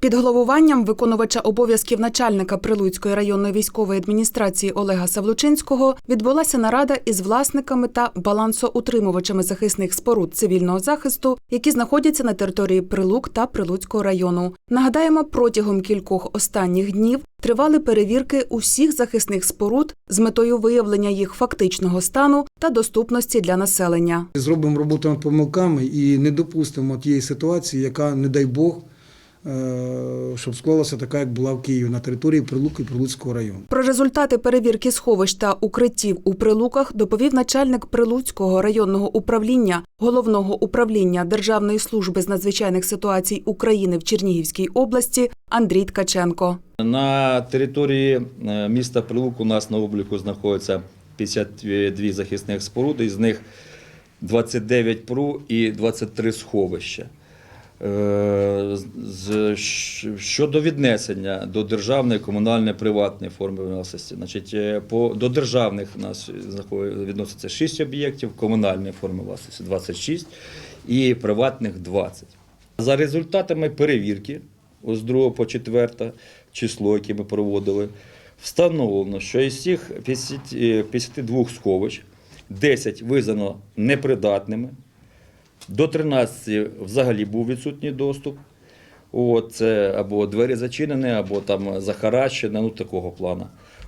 Під головуванням виконувача обов'язків начальника Прилуцької районної військової адміністрації Олега Савлучинського відбулася нарада із власниками та балансоутримувачами захисних споруд цивільного захисту, які знаходяться на території Прилук та Прилуцького району. Нагадаємо, протягом кількох останніх днів тривали перевірки усіх захисних споруд з метою виявлення їх фактичного стану та доступності для населення. Зробимо роботу над помилками і не допустимо тієї ситуації, яка, не дай Бог, щоб склалася така, як була в Києві на території Прилуки і Прилуцького району. Про результати перевірки сховищ та укриттів у Прилуках доповів начальник Прилуцького районного управління головного управління Державної служби з надзвичайних ситуацій України в Чернігівській області Андрій Ткаченко. На території е, міста Прилук у нас на обліку знаходиться 52 захисних споруди, із них 29 ПРУ і 23 сховища. Е, Щодо віднесення до державної, комунальної, приватної форми власності, значить, е, по, до державних у нас відноситься 6 об'єктів, комунальної форми власності 26 і приватних 20. За результатами перевірки, з 2 по 4 число, яке ми проводили, встановлено, що із цих 50, е, 52 сховищ 10 визнано непридатними, до 13 взагалі був відсутній доступ. От, це або двері зачинені, або там захаращені, ну такого плану.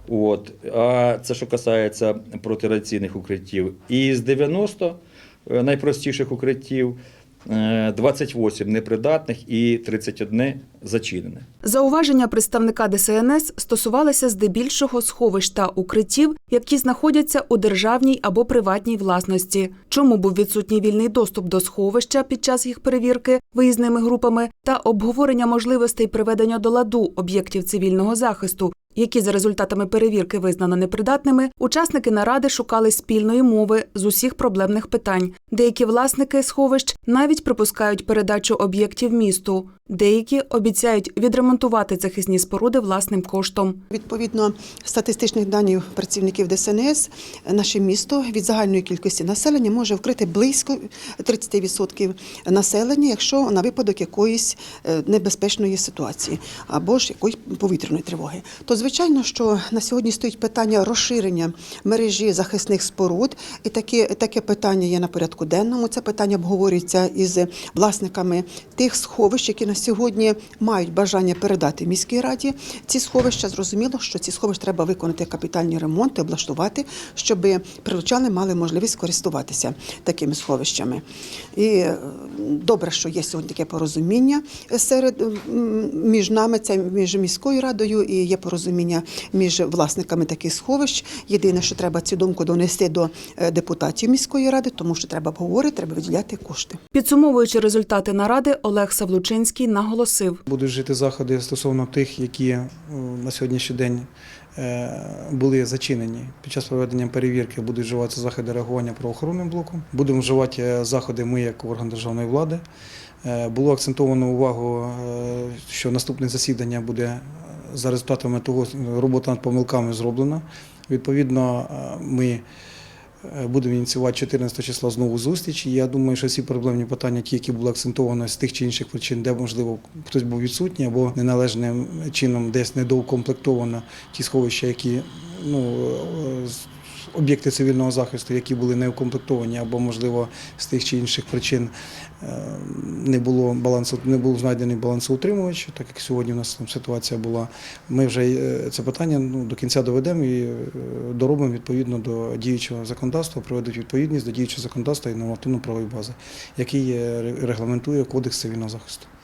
От. А це що касається протираційних укриттів. І з 90 е, найпростіших укриттів 28 непридатних і 31 зачинене. Зауваження представника ДСНС стосувалися здебільшого сховищ та укриттів, які знаходяться у державній або приватній власності. Чому був відсутній вільний доступ до сховища під час їх перевірки виїзними групами та обговорення можливостей приведення до ладу об'єктів цивільного захисту, які за результатами перевірки визнано непридатними, учасники наради шукали спільної мови з усіх проблемних питань. Деякі власники сховищ навіть припускають передачу об'єктів місту. Деякі обіцяють відремонтувати захисні споруди власним коштом. Відповідно статистичних даних працівників ДСНС, наше місто від загальної кількості населення може вкрити близько 30% населення, якщо на випадок якоїсь е, небезпечної ситуації або ж якоїсь повітряної тривоги. То звичайно, що на сьогодні стоїть питання розширення мережі захисних споруд, і таке, таке питання є на порядку денному. Це питання обговорюється із власниками тих сховищ, які на сьогодні мають бажання передати міській раді ці сховища. Зрозуміло, що ці сховища треба виконати капітальні ремонти, облаштувати, щоб прилучани мали можливість користуватися такими сховищами. І е, добре, що є сьогодні таке порозуміння серед між нами, це між міською радою, і є порозуміння між власниками таких сховищ. Єдине, що треба цю думку донести до е, депутатів міської ради, тому що треба обговорити, треба виділяти кошти. Підсумовуючи результати наради, Олег Савлучинський наголосив. Будуть жити заходи стосовно тих, які е, на сьогоднішній день е, були зачинені. Під час проведення перевірки будуть вживатися заходи реагування правоохоронним блоком. Будемо вживати заходи ми як орган державної влади. Було акцентовано увагу, що наступне засідання буде за результатами того, робота над помилками зроблена. Відповідно, е, ми Е, Будемо ініціювати 14 числа знову зустріч. Я думаю, що всі проблемні питання, ті, які були акцентовані з тих чи інших причин, де можливо хтось був відсутній або неналежним чином десь недоукомплектовано ті сховища, які ну об'єкти цивільного захисту, які були не укомплектовані, або можливо з тих чи інших причин е, не було балансу, не був знайдений балансоутримувач, так як сьогодні у нас там ситуація була. Ми вже е, це питання ну, до кінця доведемо і е, доробимо відповідно до діючого законодавства, проведуть відповідність до діючого законодавства і нормативно-правової бази, який регламентує кодекс цивільного захисту.